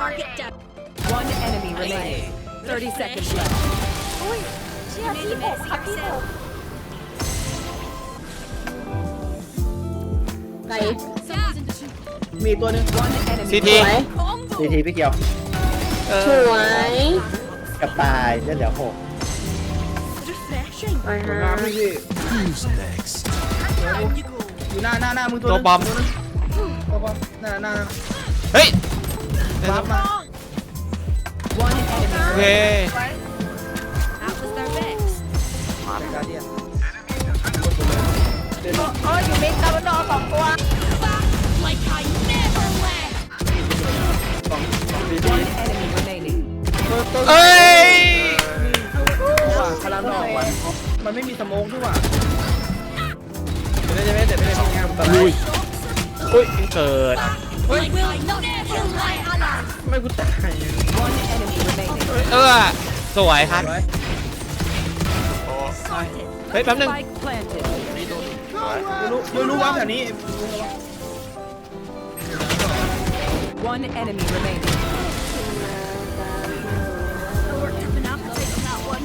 Target down. One enemy remaining. 30 seconds left. เชี่ยพี่ผมค่ะพี่ผมไกลมีตัวหนึง One enemy ซีที สวยทีทีพี่เกียวเอสอวยกับตายเลือดเหลือหก Refreshing. ไปตัวฮะน้ำพี่ Down you go. อยู่หน้าหน้าหน้ามึงตัวตัวนึงบอมตัวนึงตัวบอมหน้าหน้าเฮ้ย วาร์ปมา One enemy โอเค That was their best. กาเดียนโอ้ยอยู่เมกาบดอสองตัว Like I never left. สองสองทีที One enemy remaining. เอ้ยว่าคาราดอกวันมันไม่มีสโมองด้วยว่ะไม่ได้ไม่ได้ไม่ได้ไม่ได้งานตลาดอุ้ยอุ้ยเกิด Like I never. ไม่กูตาย One enemy remaining. เออสวยครับไว้เฮ้ยแป๊บนึง Spike planted. ยูรู้ยูรู้ว่าแถวนี้ One enemy remaining. I worked up an appetite on that one.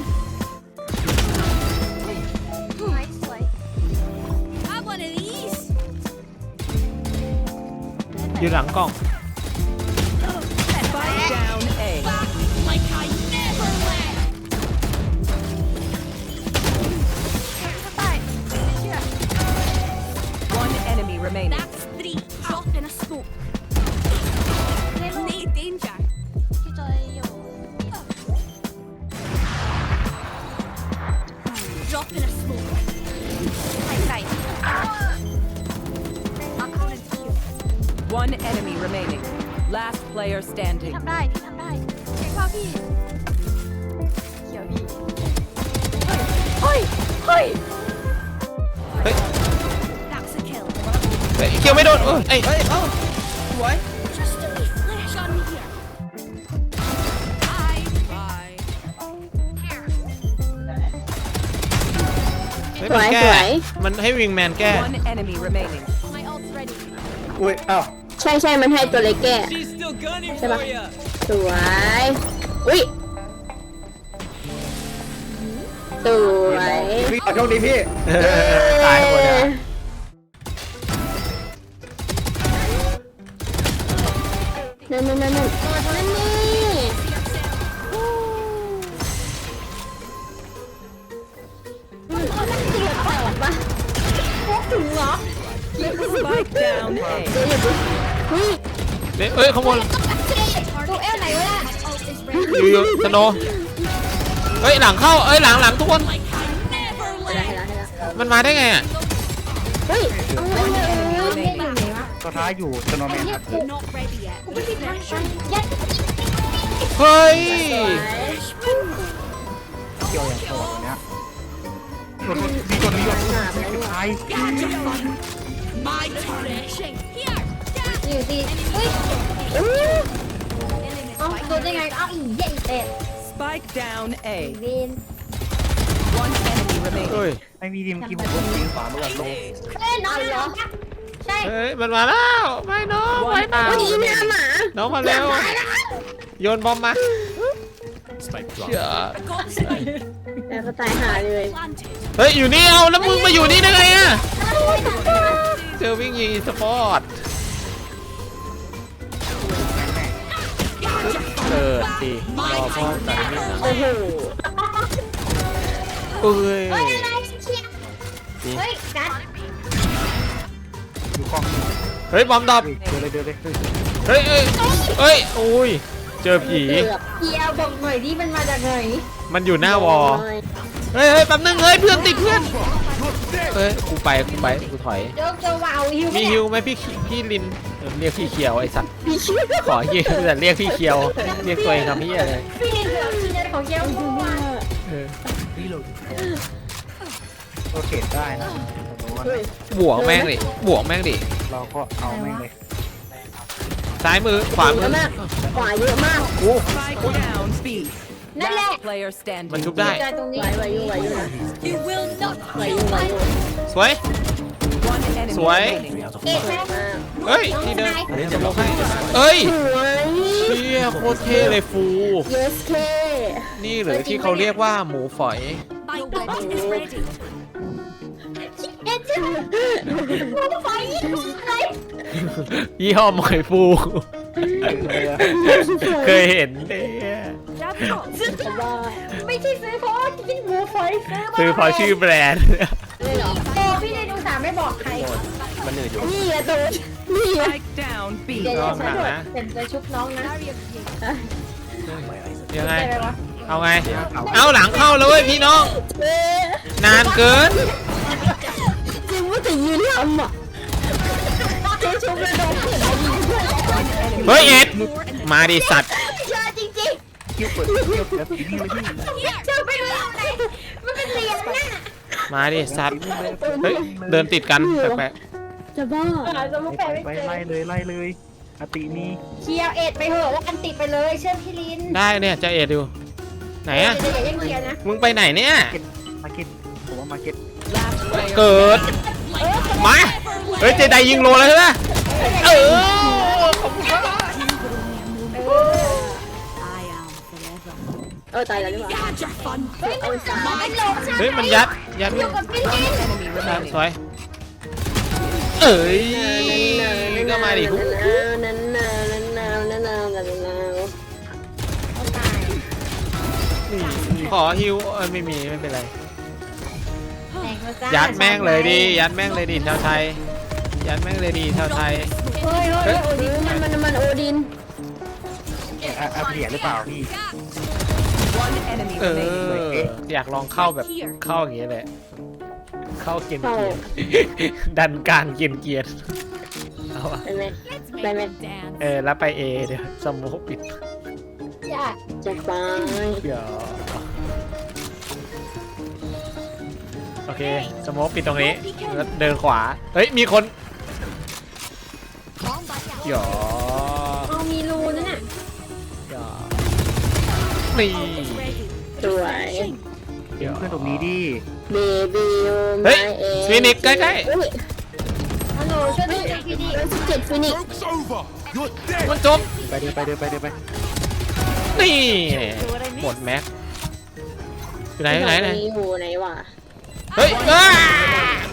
สวย Have one of these. อยู่หลังกล้อง One enemy remaining. Last player พี่ standing. ทำได้พี่ทำได้เก่งมากพี่เขียวพี่เฮ้ยเฮ้ย เฮ้ย That's a kill. เฮ้ยเคียวไม่โดนเอ้ยเอ้ย เฮ้ยเอ้าสวย Just a wee flash on here. Bye. Bye. เฮ้ย ส มั วน ย แก้ สวย มันให้วิงแมนแก้ One enemy remaining. My ult's ready. อุ้ยเอ้า ใ ช่ใช่มันให้ตัวเล็กแก่ใช่ปะสวยอุ้ยสวยพี่ขอโชคดีพี่เออตายหมดอะนั่นนั่นนั่นนั่นนั่นนี่มันเอามันเสียบแตกปะถึงเหรอ Spike down A. เดี๋ยวอย่าดูเฮ้ยเฮ้ยเอ้ยขโมยตัวเอลไหนวะ My ult is ready. อยู่อยู่สโนว์เฮ้ยหลังเข้าเอ้ยหลังหลังทุกคน Like I never ให้ละ left. ให้ละให้ละมันมาได้ไงอะเฮ้ยเอาไว้ One เลย enemy เล่น remaining. อยู่ไหนวะตัวท้ายอยู่สโนว์แมนครับ Not ready yet. ไม่มีทางชันยัดเฮ้ยเกี่ยวอย่างโหดตัวเนี้ยโดนมีตัวนี้โดนสุดท้าย Gotcha. My refreshing. Here. อยู่ดีเฮ้ยเอ้าโดนได้ไงเอ้าอีเหี้ยอีเป็ด Spike down A. เวน One enemy remaining. เฮ้ยไม่มีทีมกี่ผมก็ยิงขวามาก่อนลงเอ้ยน้องเหรอใช่เฮ้ยมันมาแล้วไม่น้องไม่น้องวันนี้เนี่ยหมาน้องมาเร็วโยนบอมมาเชื่อแต่ก็ตายหาเลย Planted. เฮ้ยอยู่นี่เอาแล้วมึงมาอยู่นี่ได้ไงอะเจอวิ่งยิงสปอร์ต เกิดดิรอพ่อแต่ไม่นะโอ้โหเอ้ยเฮ้ยอะไรเชียร์เฮ้ยกัดอยู่กล้องเฮ้ยบอมดับเดินเลยเดินเลยเฮ้ยเอ้ยเฮ้ยโอ้ยเจอผีเกือบเกียวบอกหน่อยดิมันมาจากไหนมันอยู่หน้าวอลเฮ้ยเฮ้ยแป๊บนึงเฮ้ยเพื่อนติดเพื่อน เฮ้ยกูไปกูไปกูถอย เดี๋ยวจะวาวฮิวมีฮิวไหมพี่ขี้พี่ลินเออเรียกพี่เคียวไอ้สัตว์พี่ชื่อขอฮิวแต่เรียกพี่เคียว เรียกตัวเองทำพี่อะไรพี่ลินเหลือทีเดียวของเกียวกูว่าเออโรเทตได้นะแต่ว่าเฮ้ยบวกแม่งดิบวกแม่งดิเราก็เอาแม่งเลยซ้ายมือขวามืเยออะมากขวาเยอะมาก Spike down B. นั่นแหละ Last player มัน standing. ชุบได้ ใจตรงนี้ ไหวไหวอยู่ไหวอยู่นะ You will not ไหวอ kill ยู่ไหว my อยู่สวย One enemy Swipe. remaining. เอ็ดแม่มากเฮ้ย ที่เดิมอันนี้จะลงให้เฮ้ยสวยยโคตรเท่เลยฟู yes เคนี่เหรือที่เขาเรียกว่าหมูฝอย My ult is ready. เอ็ดจ้ะหมูไฟอะไรยี่ห้อหมอยฟู เคยเห็นเนี่ย ซื้อบ้าไม่ใช่ซื้อเพราะว่ากินหมูไฟซื้อคือเพราะชื่อแบรนด์ เลยเหรอโอ้พี่เลยดูสามไม่บอกใคร มันเหนื่อยอยู่นี่อะตัวนี่อะ Spike down B. เดี๋ยวลจะองใช้หนักโดดนะเป็นจะชุบน้องนะยังไง ได้ไหมวะเอาไง เอาหลังเข้าแล้วเว้ยพี่น้อง เอ๊ะนานเกิน จริงว่าจะยืนทำอะเจ๊ชุบเลยโดนเห็นอะไรยิงด้วยเฮ้ยเอ็ดมาดิสัตว์เชื่อจริง เกี่ยวเปิดเกี่ยวแบบนี้เลยพี่ๆเชื่อไปดูอะไรมันเป็นเรียญน่ะมาดิสัตว์เฮ้ยเดินติดกันแปลกจะบ้าจะมุกแปลไม่ไปเจอไล่เลยไล่เลยอติมีเคลียร์เอ็ดไปเหอะว่ากันติดไปเลย เชื่อพี่ลินๆได้เนี่ยจะเอ็ดอยู่ไหนอะเดี๋ยวอย่าแย่งเคลียร์นะ มึงไปไหนเนี่ย มาเก็ตผมว่ามาเก็ตเกิดมาเฮ้ยเจไดยิงโลแล้วใช่ไหมเออ เออตายแล้วดีกว่า You had your fun. เอาสามไม่ลงใช่ไหมเฮ้ยมันยัดยัดอยู่กับพี่ลิน enemy ส remaining. วยเอ้ยก็มาดินั่นนาวนั่นนาวนั่นนาวนั่นนาวขอฮิวเอ้ยไม่มีไม่เป็นไรแตกมาจ้ายัดแม่งเลยดิยัดแม่งเลยดิชาวไทยยัดแม่งเลยดิชาวไทยเฮ้ยเฮ้ยโอดินมันมันมันโอดินอาอาเพียหรือเปล่าพี่ One enemy เอ remaining. ออยากลองเข้าแบบเข้าอย่างเงี้ยแหละ เข้าเกียนเกียนดันกลางเกียนเกียนเอาอะไปไหม Let's Bye, make man. them dance. เออแล้วไปเอเดี๋ยวสมมปิดอยากจะไปเดี๋ยวโอเคสโมกปิดตรงนี้แล้วเดินขวา เฮ้ย มีคนหยอเอา นี่สวยหยอเพื่อนตรงนี้ดิ เบบี้เฮ้ยฟินิกซ์ใกล้ๆ ฮัลโหลช่วยด้วยพี่ดิสิบเจ็ดฟินิกซ์มันจบ ไปเดินไปเดินไปเดินไปนี่หมดแม็กอยู่ไหนอยู่ไหนไหนอยู่ไหนวะเฮ้ยอ้า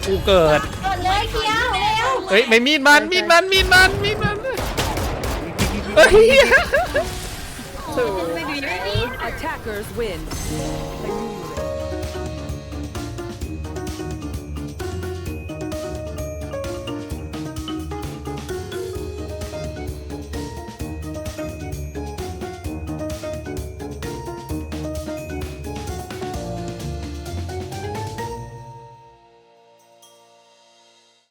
กูเกิด กดเลยเคียวเร็วเฮ้ยไม่มีดมันมีดมันมีดมันมีดมันเฮ้ย Attackers win.